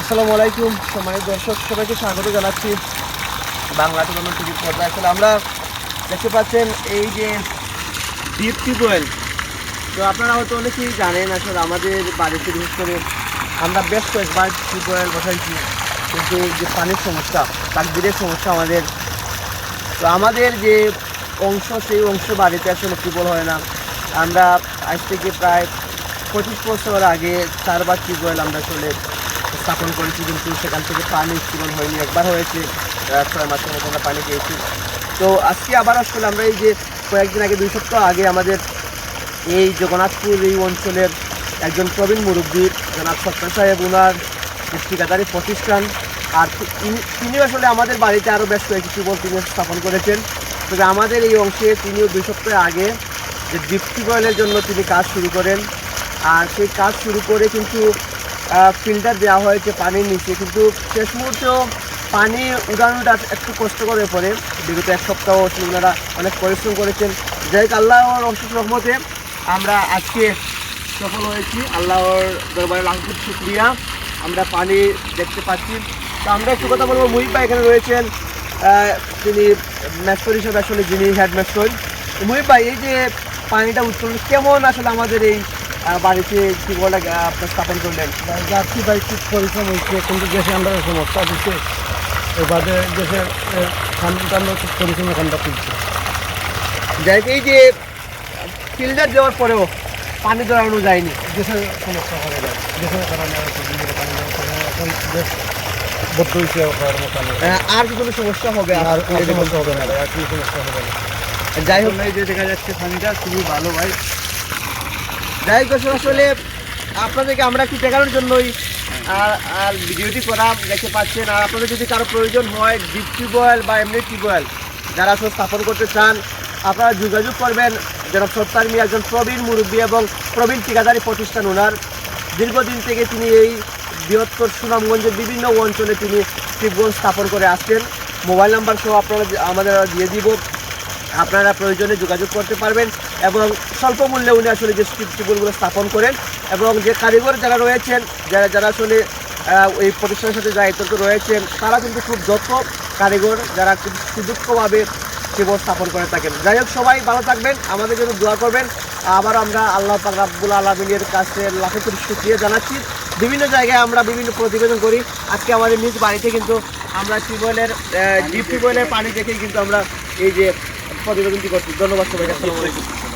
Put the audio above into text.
আসসালামু আলাইকুম, সম্মানিত দর্শক, সবাইকে স্বাগত জানাচ্ছি বাংলা টিভি টিভির পর্দায়। আসলে আমরা দেখতে পাচ্ছেন এই যে ডিপ টিউবওয়েল তো আপনারা হয়তো অনেকেই জানেন, আসলে আমাদের বাড়িতে বিশেষ করে আমরা বেশ কয়েকবার টিউবওয়েল বসাইছি। কিন্তু যে পানির সমস্যা তাকবিরের সমস্যা আমাদের। তো আমাদের যে অংশ, সেই অংশ বাড়িতে আসলে টিউবওয়েল হয় না আমরা আজ থেকে প্রায় পঁচিশ বছর আগে চারবার টিউবওয়েল আমরা আসলে স্থাপন করেছি, কিন্তু সেখান থেকে পানি টিউবওয়েল হয়নি, একবার হয়েছে ছয় মাসের মতো আমরা পানি পেয়েছি। তো আজকে আবার আসলে আমরা এই যে কয়েকদিন আগে, দুই সপ্তাহ আগে আমাদের এই জগন্নাথপুর এই অঞ্চলের একজন প্রবীণ মুরব্বী, জনাব সত্তার সাহেব ওনার ঠিকাদারি প্রতিষ্ঠান। আর তিনি আসলে আমাদের বাড়িতে আরও বেশ কয়েকটি টিউবওয়েল তিনি স্থাপন করেছেন। তবে আমাদের এই অংশে তিনিও দুই সপ্তাহ আগে যে ডিপ টিউবওয়েলের জন্য তিনি কাজ শুরু করেন। আর সেই কাজ শুরু করে কিন্তু ফিল্টার দেওয়া হয়েছে পানির নিচে। কিন্তু শেষ মুহূর্তেও পানি উড়ানোটা একটু কষ্টকর হয়ে পড়ে। বিগত এক সপ্তাহ ওনারা অনেক পরিশ্রম করেছেন। যাই হোক, আল্লাহর অংশ রহমতে আমরা আজকে সফল হয়েছি। আল্লাহর দরবারে লাখ কোটি শুক্রিয়া। আমরা পানি দেখতে পাচ্ছি। তো আমরা একটু কথা বলব। মুহিব ভাই এখানে রয়েছেন। তিনি ম্যাস্টর হিসেবে আসলে যিনি হেড ম্যাস্টর মুহিব ভাই, এই যে পানিটা উত্তোলন কেমন আসলে আমাদের এই বাড়িতে টিউবওয়েলটা আপনার স্থাপন করলেন? যাত্রী ভাই খুব পরিশ্রম হয়েছে কিন্তু দেশে আমরা সমস্যা দিচ্ছে। এবারে খানটা আমরা খুব পরিশ্রম এখানটা তুলছে। যাই এই যে ফিল্টার দেওয়ার পরেও পানি ধরানো যায়নি। দেশের সমস্যা করা যায়। দেশের কারণে কি এখন বদ্ধ হয়েছে। আহ, আর কি কোনো সমস্যা হবে? আর সমস্যা হবে না আর কি সমস্যা হবে না। যাই হোক। এই যে দেখা যাচ্ছে পানিটা খুবই ভালো ভাই। যাই হোক আসলে আপনাদেরকে আমরা একটু দেখানোর জন্যই, আর ভিডিওটি করা দেখতে পাচ্ছেন, আর আপনাদের যদি কারও প্রয়োজন হয় ডিপ টিউবওয়েল বা এমনি টিউবওয়েল যারা আসলে স্থাপন করতে চান, আপনারা যোগাযোগ করবেন যেন সত্তার মিয়া, একজন প্রবীণ মুরব্বী এবং প্রবীণ ঠিকাদারি প্রতিষ্ঠান ওনার। দীর্ঘদিন থেকে তিনি এই বৃহত্তর সুনামগঞ্জের বিভিন্ন অঞ্চলে তিনি টিউবওয়েল স্থাপন করে আসছেন। মোবাইল নাম্বার সহ আপনারা আমাদের দিয়ে দিব। আপনারা প্রয়োজনে যোগাযোগ করতে পারবেন এবং স্বল্প মূল্যে উনি আসলে যে টিউবওয়েলগুলো স্থাপন করেন এবং যে কারিগর যারা রয়েছেন, যারা যারা আসলে এই প্রতিষ্ঠানের সাথে দায়িত্ব রয়েছেন, তারা কিন্তু খুব দক্ষ কারিগর যারা খুব সুদক্ষভাবে টিউবওয়েল স্থাপন করে থাকেন। যাই হোক, সবাই ভালো থাকবেন, আমাদের জন্য দোয়া করবেন। আবার আমরা আল্লাহ রাব্বুল আলমিনের কাছে লাখে কোটি শুক্রিয়া জানাচ্ছি। বিভিন্ন জায়গায় আমরা বিভিন্ন প্রতিবেদন করি। আজকে আমাদের নিজ বাড়িতে কিন্তু আমরা টিউবওয়েলের ডিপ টিউবওয়েলের পানি দেখেই কিন্তু আমরা এই যে প্রতিবেদনটি করছি। ধন্যবাদ সবাইকে আসসালামু আলাইকুম।